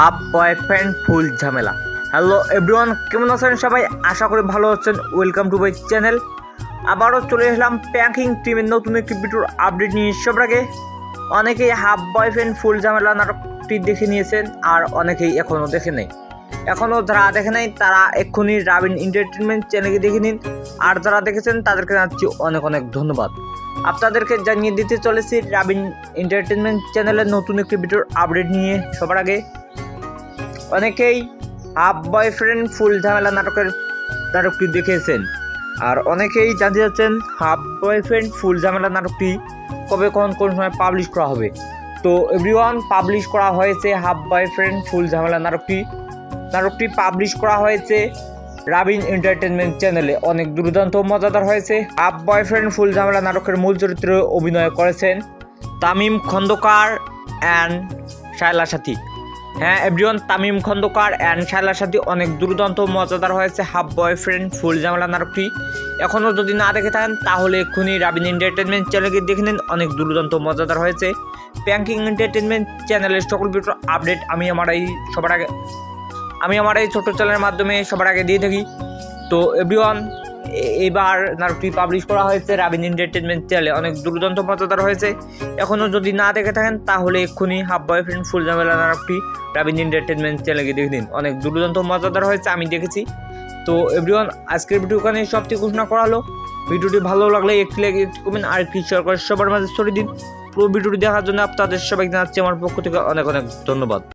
Up boyfriend, ফুল ঝামেলা। Hello everyone, কেমন আছেন সবাই? আশা করি ভালো আছেন। Welcome to my channel. আবারও চলে এসলাম প্যাকিং টিমের নতুন একটি ভিডিওর আপডেট নিয়ে। সবার আগে অনেকেই হাফ বয়ফ্রেন্ড, ফুল ঝামেলা নাটকটি দেখে নিয়েছেন আর অনেকেই এখনও দেখে নেই। এখনও যারা দেখে নাই, তারা এক্ষুনি রাবিন এন্টারটেনমেন্ট চ্যানেলকে দেখে নিন। আর যারা দেখেছেন, তাদেরকে জানাচ্ছি অনেক অনেক ধন্যবাদ। আপনাদেরকে জানিয়ে দিতে চলেছি রাবিন এন্টারটেনমেন্ট চ্যানেলের নতুন একটি ভিডিওর আপডেট নিয়ে। সবার আগে অনেকেই হাফ বয়ফ্রেন্ড ফুল ঝামেলা নাটকের নাটকটি দেখেছেন। আর অনেকেই জানতে চাচ্ছেন হাফ বয়ফ্রেন্ড ফুল ঝামেলা নাটকটি কবে, কোন কোন সময় পাবলিশ করা হবে। তো এভরিওয়ান পাবলিশ করা হয়েছে হাফ বয়ফ্রেন্ড ফুল ঝামেলা নাটকটি। নাটকটি পাবলিশ করা হয়েছে রাবিন এন্টারটেনমেন্ট চ্যানেলে অনেক দুর্দান্ত, মজাদার হয়েছে। হাফ বয়ফ্রেন্ড ফুল ঝামেলা নাটকের মূল চরিত্রে অভিনয় করেছেন তামিম খন্দকার অ্যান্ড শায়লা সাথী। হ্যাঁ এভরিওয়ান তামিম খন্দকার অ্যান্ড শায়লার সাথে অনেক দুর্দান্ত, মজাদার হয়েছে হাফ বয়ফ্রেন্ড ফুল ঝামেলা নাটকটি এখনও যদি না দেখে থাকেন, তাহলে এক্ষুনি রাবিন এন্টারটেনমেন্ট চ্যানেলকে দেখে নিন, অনেক দুর্দান্ত, মজাদার হয়েছে। প্যাঙ্কিং এন্টারটেনমেন্ট চ্যানেলের সকল ভিডিওর আপডেট আমি আমার এই সবার আগে আমি আমার এই ছোটো চ্যানেলের মাধ্যমে সবার আগে দিয়ে থাকি। তো এভরিওয়ান এবার নাটকটি পাবলিশ করা হয়েছে রাবিন এন্টারটেনমেন্ট চ্যানেলে অনেক দুর্দান্ত মজাদার হয়েছে। এখনও যদি না দেখে থাকেন, তাহলে এক্ষুনি হাফ বয়ফ্রেন্ড ফুল জামেলা নাটকটি রাবিন এন্টারটেনমেন্ট চ্যানেলকে দেখে দিন অনেক দুর্দান্ত মজাদার হয়েছে, আমি দেখেছি। তো এভরিওয়ান আজকের ভিডিও ওখানে সবটি ঘোষণা করা হলো। ভিডিওটি ভালো লাগলে একটি লাইক একটি কমেন্ট আর একটি শেয়ার করে সবার মাঝে ছড়িয়ে দিন। পুরো ভিডিওটি দেখার জন্য আপনাদের সবাইকে জানাচ্ছি, আমার পক্ষ থেকে অনেক অনেক ধন্যবাদ।